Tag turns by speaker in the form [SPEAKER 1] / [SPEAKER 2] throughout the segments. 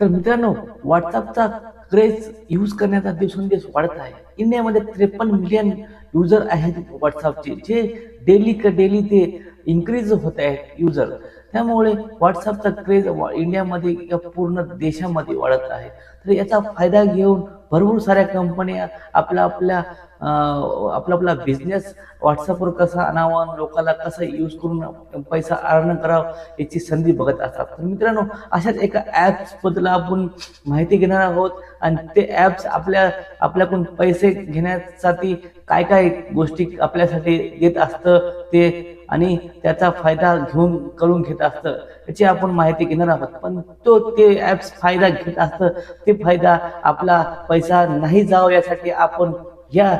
[SPEAKER 1] तर मित्रांनो व्हॉट्सअपचा craze use करण्याचा दिवसेंदिवस वाढत आहे. इंडियामध्ये त्रेपन्न मिलियन युजर आहेत व्हॉट्सअपचे जे डेली का डेली ते इन्क्रीज होत आहेत युजर त्यामुळे व्हॉट्सअपचा क्रेज वा- इंडियामध्ये किंवा पूर्ण देशामध्ये वाढत आहे. तर याचा फायदा घेऊन भरपूर साऱ्या कंपन्या आपला आपल्या आपला आपला बिझनेस व्हॉट्सअपवर कसा आणावा लोकांना कसा यूज करून पैसा अर्न करावा याची संधी बघत असतात. तर मित्रांनो अशाच एका ॲप्सबद्दल आपण माहिती घेणार आहोत आणि ते ॲप्स आपल्या आपल्याकडून पैसे घेण्यासाठी काय काय गोष्टी आपल्यासाठी देत असतं ते आणि त्याचा फायदा घेऊन करून घेत असतं याची आपण माहिती घेणार आहोत. पण तो ते ॲप्स फायदा घेत असतं ते फायदा आपला पैसा नाही जावं यासाठी आपण या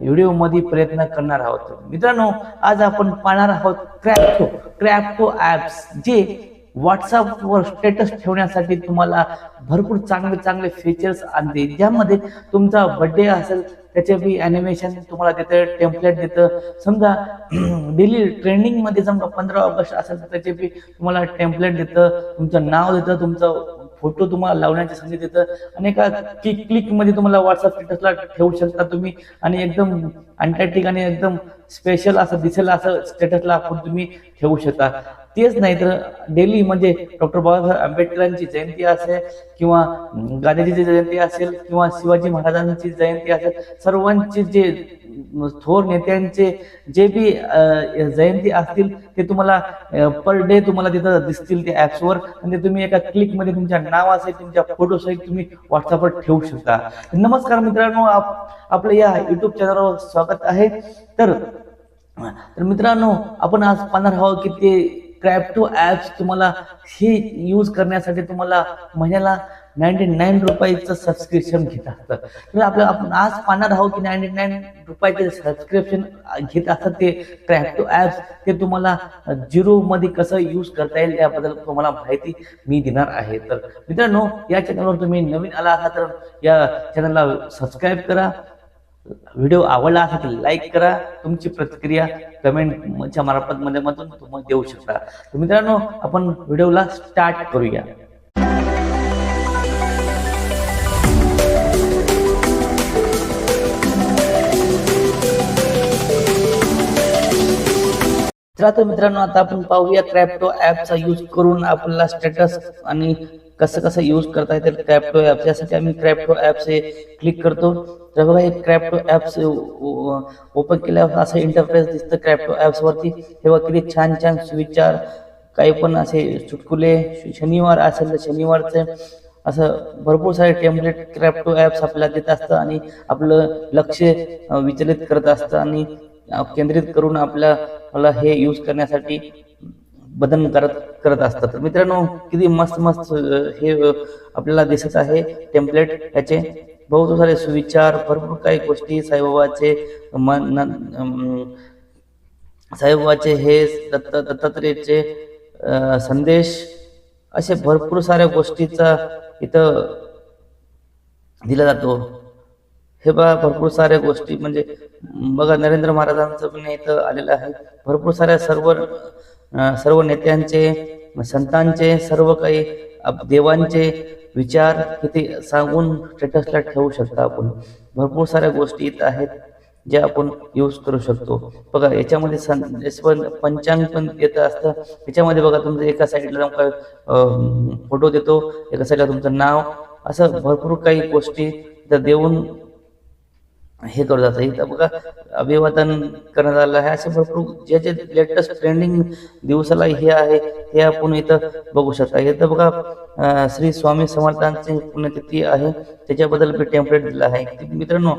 [SPEAKER 1] व्हिडिओमध्ये प्रयत्न करणार आहोत. मित्रांनो आज आपण पाहणार आहोत क्रॅप्टो क्रॅप्टो ॲप्स जे व्हॉट्सअपवर स्टेटस ठेवण्यासाठी तुम्हाला भरपूर चांगले चांगले फीचर्स आणते. ज्यामध्ये तुमचा बर्थडे असेल त्याचे बी ॲनिमेशन तुम्हाला देतं टेम्पलेट देतं. समजा डेली ट्रेंडिंगमध्ये समजा पंधरा ऑगस्ट असेल तर त्याचे बी तुम्हाला टेम्पलेट देतं तुमचं नाव देतं तुमचं फोटो तुम्हाला लावण्याची संधी देतं आणि एका क्लिकमध्ये तुम्हाला व्हॉट्सअप स्टेटसला ठेवू शकता तुम्ही. आणि एकदम अंटॅटिक आणि एकदम स्पेशल असं दिसेल असं स्टेटसला आपण तुम्ही ठेवू शकता. तेच नाही तर डेली म्हणजे डॉक्टर बाबासाहेब आंबेडकरांची जयंती असेल किंवा गांधीजीची जयंती असेल किंवा शिवाजी महाराजांची जयंती असेल सर्वांचे जे थोर नेत्यांचे जे बी जयंती असतील ते तुम्हाला पर डे तुम्हाला तिथं दिसतील त्या ॲप्सवर आणि ते तुम्ही एका क्लिकमध्ये तुमच्या नावासहित तुमच्या फोटोसहित तुम्ही व्हॉट्सअपवर ठेवू शकता. नमस्कार मित्रांनो आप आपलं या युट्यूब चॅनलवर स्वागत आहे. तर तर मित्रांनो आपण आज पाहणार आहोत की ते क्रॅप्टो ॲप्स तुम्हाला हे यूज करण्यासाठी तुम्हाला महिन्याला नाईन्टी नाईन रुपयाचं सबस्क्रिप्शन घेत असतात. तर आपलं आपण आज पाहणार आहोत की नाईन्टी नाईन रुपयाचे सबस्क्रिप्शन घेत असतात ते क्रॅप्टो ॲप्स ते तुम्हाला झिरोमध्ये कसं यूज करता येईल याबद्दल तुम्हाला माहिती मी देणार आहे. तर मित्रांनो या चॅनलवर तुम्ही नवीन आला असाल तर या चॅनलला सबस्क्राईब करा. व्हिडिओ आवडला असेल तर लाईक करा. तुमची प्रतिक्रिया कमेंटच्या मार्फत मध्ये तुम्ही देऊ शकता. तर मित्रांनो आपण व्हिडिओला स्टार्ट करूया. तर मित्रांनो आता आपण पाहूया क्रॅप्टो ॲपचा यूज करून आपल्याला स्टेटस आणि कसं कसं यूज करता येतील क्रॅप्टो ॲप्स यासाठी आम्ही क्रॅप्टो ॲप्स हे क्लिक करतो. तर बघा हे क्रॅप्टो ॲप्स ओपन केल्यावर असं इंटरफेस दिसतं क्रॅप्टो ॲप्सवरती हे बघा किती छान छान सुविचार. काही पण असे चुटकुले शनिवार असेल तर शनिवारचे असं भरपूर सारे टेम्पलेट क्रॅप्टो ॲप्स आपल्याला देत असतं आणि आपलं लक्ष विचलित करत असतं आणि केंद्रित करून आपल्याला हे यूज करण्यासाठी बदल करत करत असतात. तर मित्रांनो किती मस्त मस्त हे आपल्याला दिसत आहे टेम्पलेट याचे बहुत सारे सुविचार भरपूर काही गोष्टी साईबाबाचे मन साईबाबाचे हे दत्त दत्तात्रेयचे संदेश असे भरपूर साऱ्या गोष्टीचा इथं दिला जातो. हे बघा भरपूर साऱ्या गोष्टी म्हणजे बघा नरेंद्र महाराजांचं पण इथं आलेलं आहे. भरपूर साऱ्या सर्व सर्व नेत्यांचे संतांचे सर्व काही देवांचे विचार किती सांगून स्टेटसला ठेवू शकता आपण. भरपूर साऱ्या गोष्टी इथं आहेत जे आपण यूज करू शकतो. बघा याच्यामध्ये संदेश पंचांग पण येतं असतं. याच्यामध्ये बघा तुमचं एका साईडला तुमचा फोटो देतो एका साईडला तुमचं नाव असं भरपूर काही गोष्टी देऊन हे करू जातं. इथं बघा अभिवादन करण्यात आलं आहे. असे भरपूर जे जे लेटेस्ट ट्रेंडिंग दिवसाला हे आहे हे आपण इथं बघू शकता. इथं बघा श्री स्वामी समर्थांची पुण्यतिथी आहे. त्याच्याबद्दल मी टेम्पलेट दिलं आहे. मित्रांनो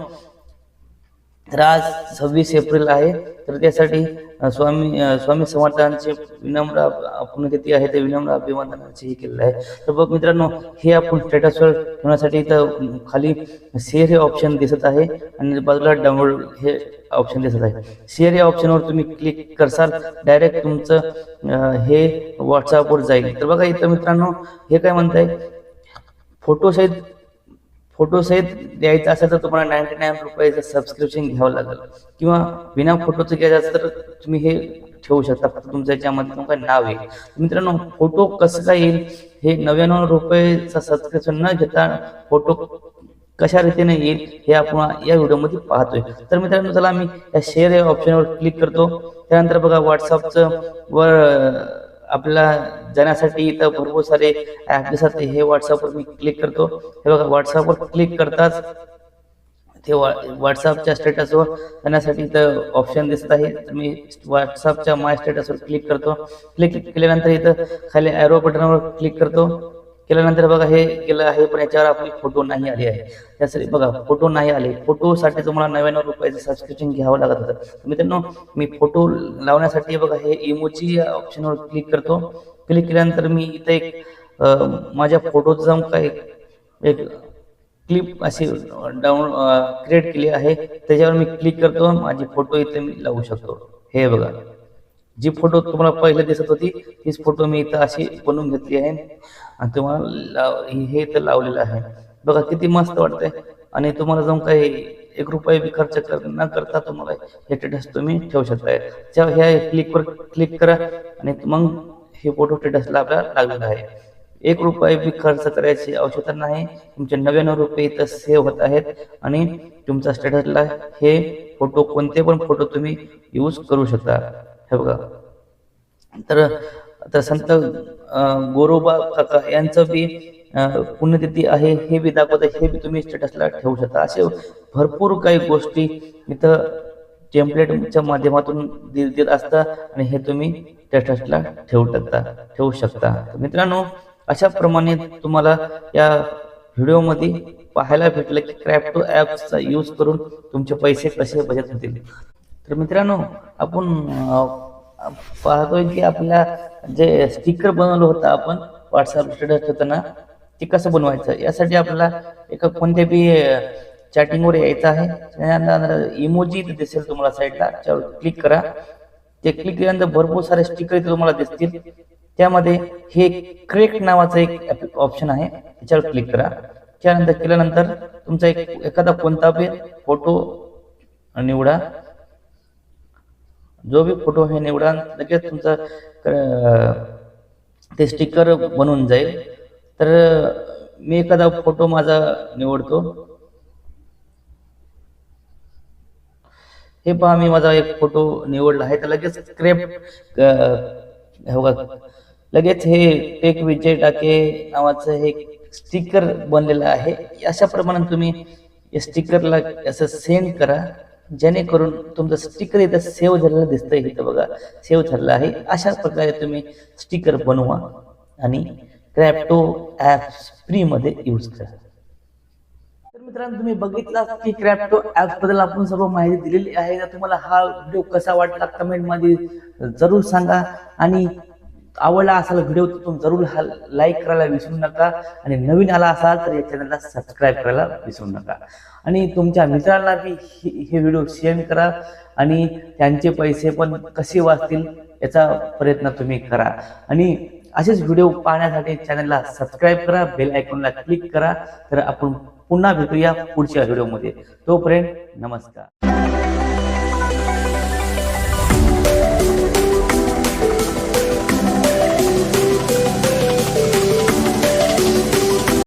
[SPEAKER 1] तर आज सव्वीस एप्रिल आहे. तर त्यासाठी स्वामी स्वामी समर्थांचे विनम्र आपण पुण्यतिथी आहे ते विनम्र अभिवादनाचे हे केलेलं आहे. तर बघ मित्रांनो हे आपण स्टेटसवर ठेवण्यासाठी इथं खाली शेअर हे ऑप्शन दिसत आहे आणि बाजूला डाउनलोड हे ऑप्शन दिसत आहे. शेअर या ऑप्शनवर तुम्ही क्लिक करसाल डायरेक्ट तुमचं हे व्हॉट्सअपवर जाईल. तर बघा इथं मित्रांनो हे काय म्हणताय? फोटोसहित फोटोसहित द्यायचं असेल तर तुम्हाला नाईन्टी नाईन रुपयाचं सबस्क्रिप्शन घ्यावं लागेल. किंवा विना फोटोचं घ्यायचं असेल तर तुम्ही हे ठेवू शकता. फक्त तुमचं याच्यामध्ये तुमचं नाव येईल मित्रांनो फोटो कसं काय येईल? हे नव्याण्णव रुपयेचा सबस्क्रिप्शन न घेता फोटो कशा रीतीने येईल हे आपण या व्हिडिओमध्ये पाहतोय. तर मित्रांनो चला आम्ही या शेअर या ऑप्शनवर क्लिक करतो. त्यानंतर बघा व्हॉट्सअपचं वर आपल्या जाण्यासाठी इथं भरपूर सारे ऍप दिसतात. हे व्हॉट्सअपवर मी क्लिक करतो. हे बघा व्हॉट्सअपवर क्लिक करताच ते व्हॉट्सअपच्या स्टेटसवर जाण्यासाठी इथं ऑप्शन दिसत आहे. तर मी व्हॉट्सअपच्या माय स्टेटसवर क्लिक करतो. क्लिक केल्यानंतर इथं खाली ॲरो बटनवर क्लिक करतो. केल्यानंतर बघा हे केलं आहे पण याच्यावर आपली फोटो नाही आले आहे. त्यासाठी बघा फोटो नाही आले. फोटोसाठी तुम्हाला नव्याण्णव रुपयाचं सबस्क्रिप्शन घ्यावं लागत होतं. तर मित्रांनो मी फोटो लावण्यासाठी बघा हे इमोची या ऑप्शनवर क्लिक करतो. क्लिक केल्यानंतर मी इथं एक माझ्या फोटोचं जाऊन काय एक क्लिप अशी डाऊन क्रिएट केली आहे त्याच्यावर मी क्लिक करतो माझे फोटो इथे मी लावू शकतो. हे बघा. जी फोटो तुम्हाला पहिले दिसत होती तीच फोटो मी इथं अशी बनवून घेतली आहे. आणि तुम्हाला हे इथं लावलेलं आहे. बघा किती मस्त वाटतंय. आणि तुम्हाला जाऊन काही एक रुपये बी खर्च कर न करता तुम्हाला हे स्टेटस तुम्ही ठेवू शकताय. त्या ह्या क्लिकवर क्लिक करा आणि मग हे फोटो स्टेटसला आपल्याला लागलेला आहे. एक रुपये बी खर्च करायची आवश्यकता नाही. तुमचे नव्याण्णव रुपये इथं सेव्ह होत आहेत. आणि तुमच्या स्टेटसला हे फोटो कोणते पण फोटो तुम्ही यूज करू शकता. हे बघा. तर आता संत गोरोबा काका यांचं बी पुण्यतिथी आहे हे बी दाखवत आहे हे बी तुम्ही स्टेटसला ठेवू शकता. असे भरपूर काही गोष्टी इथं टेम्पलेटच्या माध्यमातून देत असतात आणि हे तुम्ही स्टेटसला ठेवू शकता ठेवू शकता. मित्रांनो अशा प्रमाणे तुम्हाला या व्हिडिओमध्ये पाहायला भेटलं की क्रॅप्टो ॲप्सचा यूज करून तुमचे पैसे कसे बचत होतील. तर मित्रांनो आपण पाहतोय की आपल्या जे स्टिकर बनवलं होतं आपण व्हॉट्सअप स्टेटस ठेवताना ते कसं बनवायचं? यासाठी आपल्याला एका कोणत्या बी चॅटिंगवर यायचं आहे. इमोजी दिसेल तुम्हाला साईडला त्यावर क्लिक करा. ते क्लिक केल्यानंतर भरपूर सारे स्टिकर इथे तुम्हाला दिसतील. त्यामध्ये हे क्रेक नावाचं एक ऑप्शन आहे. त्याच्यावर क्लिक करा. त्यानंतर केल्यानंतर तुमचा एक एखादा कोणता बी फोटो निवडा. जो बी फोटो हे निवडा लगेच तुमचा ते स्टिकर बनून जाईल. तर मी एखादा फोटो माझा निवडतो. हे पहा मी माझा एक फोटो निवडला आहे. तर लगेच स्क्रेप लगेच हे टेक विजय टाके नावाचं हे स्टिकर बनलेलं आहे. अशा प्रमाणे तुम्ही या स्टिकरला असं सेंड करा. जेणेकरून तुमचं स्टिकर इथं सेव्ह झालेलं दिसतंय इथं बघा. सेव्ह झालेलं आहे. अशा प्रकारे तुम्ही स्टिकर बनवा आणि क्रॅप्टो ॲप फ्रीमध्ये यूज करा. तर मित्रांनो तुम्ही बघितला की क्रॅप्टो ऍप्सबद्दल आपण सर्व माहिती दिलेली आहे. तर तुम्हाला हा व्हिडिओ कसा वाटला कमेंटमध्ये जरूर सांगा. आणि आवडला असाल व्हिडिओ तर तुम्ही जरूर हा लाईक करायला विसरू नका. आणि नवीन आला असाल तर या चॅनलला सबस्क्राईब करायला विसरू नका. आणि तुमच्या मित्रांना बी हे हे व्हिडिओ शेअर करा. आणि त्यांचे पैसे पण कसे वाचतील याचा प्रयत्न तुम्ही करा. आणि असेच व्हिडिओ पाहण्यासाठी चॅनलला सबस्क्राईब करा. बेल आयकॉनला क्लिक करा. तर आपण पुन्हा भेटूया पुढच्या व्हिडिओमध्ये. तोपर्यंत नमस्कार.